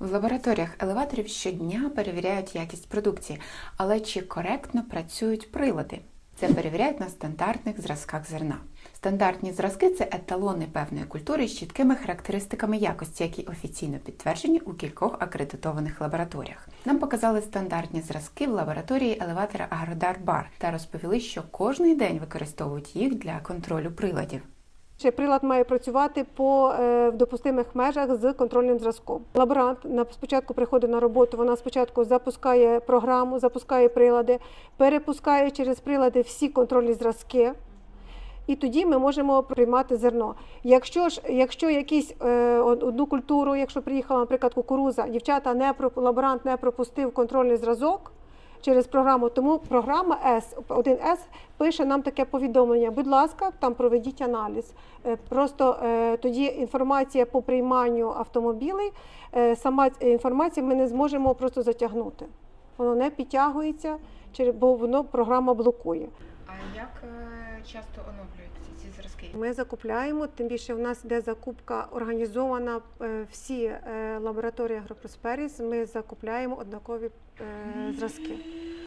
В лабораторіях елеваторів щодня перевіряють якість продукції, але чи коректно працюють прилади? Це перевіряють на стандартних зразках зерна. Стандартні зразки це еталони певної культури з чіткими характеристиками якості, які офіційно підтверджені у кількох акредитованих лабораторіях. Нам показали стандартні зразки в лабораторії елеватора Агродар Бар та розповіли, що кожний день використовують їх для контролю приладів. Чи прилад має працювати по е, в допустимих межах з контрольним зразком. Лаборант на спочатку приходить на роботу. Вона спочатку запускає програму, запускає прилади, перепускає через прилади всі контрольні зразки. І тоді ми можемо приймати зерно. Якщо ж якщо якісь е, одну культуру, якщо приїхала, наприклад, кукуруза, дівчата не лаборант не пропустив контрольний зразок через програму, тому програма S 1С пише нам таке повідомлення. Будь ласка, там проведіть аналіз. Е, Просто е, тоді інформація по прийманню автомобілей, е, сама інформація ми не зможемо просто затягнути. Воно не підтягується, бо воно програма блокує. А як е, часто оновлюються ці зразки? Ми закупляємо, тим більше в нас йде закупка організована е, всі е, лабораторії Агропросперіс. Ми закупляємо однакові зразки.